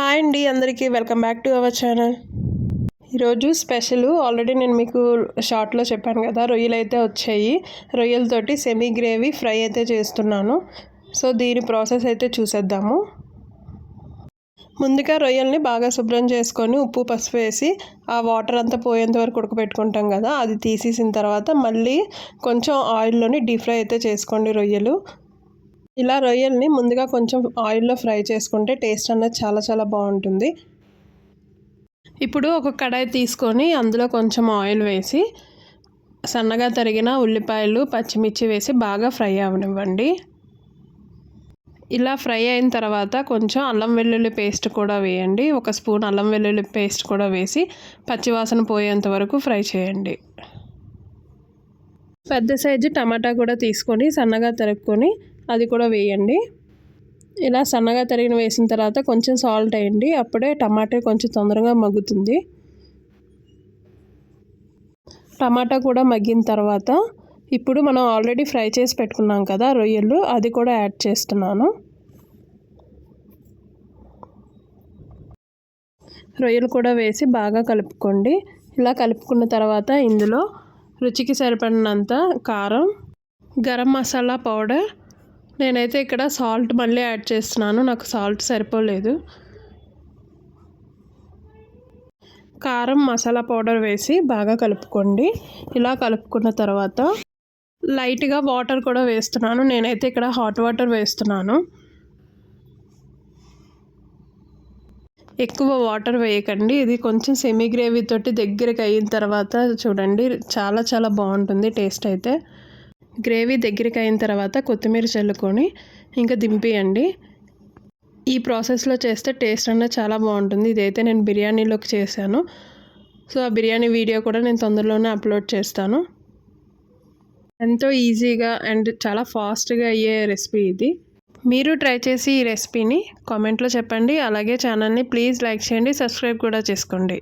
Hi అండి అందరికీ welcome back to our channel ఈరోజు స్పెషల్ ఆల్రెడీ నేను మీకు షార్ట్లో చెప్పాను కదా రొయ్యలు అయితే వచ్చాయి. రొయ్యలతోటి సెమీ గ్రేవీ ఫ్రై అయితే చేస్తున్నాను. సో దీని ప్రాసెస్ అయితే చూసేద్దాము. ముందుగా రొయ్యల్ని బాగా శుభ్రం చేసుకొని ఉప్పు పసుపు వేసి ఆ వాటర్ అంతా పోయేంత వరకు ఉడకబెట్టుకుంటాం కదా అది తీసేసిన తర్వాత మళ్ళీ కొంచెం ఆయిల్లోని డీప్ ఫ్రై అయితే చేసుకోండి రొయ్యలు. ఇలా రొయ్యల్ని ముందుగా కొంచెం ఆయిల్లో ఫ్రై చేసుకుంటే టేస్ట్ అన్నది చాలా చాలా బాగుంటుంది. ఇప్పుడు ఒక కడాయి తీసుకొని అందులో కొంచెం ఆయిల్ వేసి సన్నగా తరిగిన ఉల్లిపాయలు పచ్చిమిర్చి వేసి బాగా ఫ్రై అవనివ్వండి. ఇలా ఫ్రై అయిన తర్వాత కొంచెం అల్లం వెల్లుల్లి పేస్ట్ కూడా వేయండి. ఒక స్పూన్ అల్లం వెల్లుల్లి పేస్ట్ కూడా వేసి పచ్చివాసన పోయేంత వరకు ఫ్రై చేయండి. పెద్ద సైజు టమాటా కూడా తీసుకొని సన్నగా తరుక్కొని అది కూడా వేయండి. ఇలా సన్నగా తరిగిన వేసిన తర్వాత కొంచెం సాల్ట్ వేయండి. అప్పుడే టమాటా కొంచెం తొందరగా మగ్గుతుంది. టమాటా కూడా మగ్గిన తర్వాత ఇప్పుడు మనం ఆల్రెడీ ఫ్రై చేసి పెట్టుకున్నాం కదా రొయ్యలు అది కూడా యాడ్ చేస్తున్నాను. రొయ్యలు కూడా వేసి బాగా కలుపుకోండి. ఇలా కలుపుకున్న తర్వాత ఇందులో రుచికి సరిపడినంత కారం గరం మసాలా పౌడర్ నేనైతే ఇక్కడ సాల్ట్ మళ్ళీ యాడ్ చేస్తున్నాను. నాకు సాల్ట్ సరిపోలేదు. కారం మసాలా పౌడర్ వేసి బాగా కలుపుకోండి. ఇలా కలుపుకున్న తర్వాత లైట్గా వాటర్ కూడా వేస్తున్నాను. నేనైతే ఇక్కడ హాట్ వాటర్ వేస్తున్నాను. ఎక్కువ వాటర్ వేయకండి. ఇది కొంచెం సెమీ గ్రేవీ తోటి దగ్గరికి అయిన తర్వాత చూడండి. చాలా చాలా బాగుంటుంది టేస్ట్ అయితే. గ్రేవీ దగ్గరికి అయిన తర్వాత కొత్తిమీర చల్లుకొని ఇంకా దింపేయండి. ఈ ప్రాసెస్లో చేస్తే టేస్ట్ అన్నది చాలా బాగుంటుంది. ఇదైతే నేను బిర్యానీలోకి చేశాను. సో ఆ బిర్యానీ వీడియో కూడా నేను తొందరలోనే అప్లోడ్ చేస్తాను. ఎంతో ఈజీగా అండ్ చాలా ఫాస్ట్గా అయ్యే రెసిపీ ఇది. మీరు ట్రై చేసి ఈ రెసిపీని కామెంట్లో చెప్పండి. అలాగే ఛానల్ని ప్లీజ్ లైక్ చేయండి సబ్స్క్రైబ్ కూడా చేసుకోండి.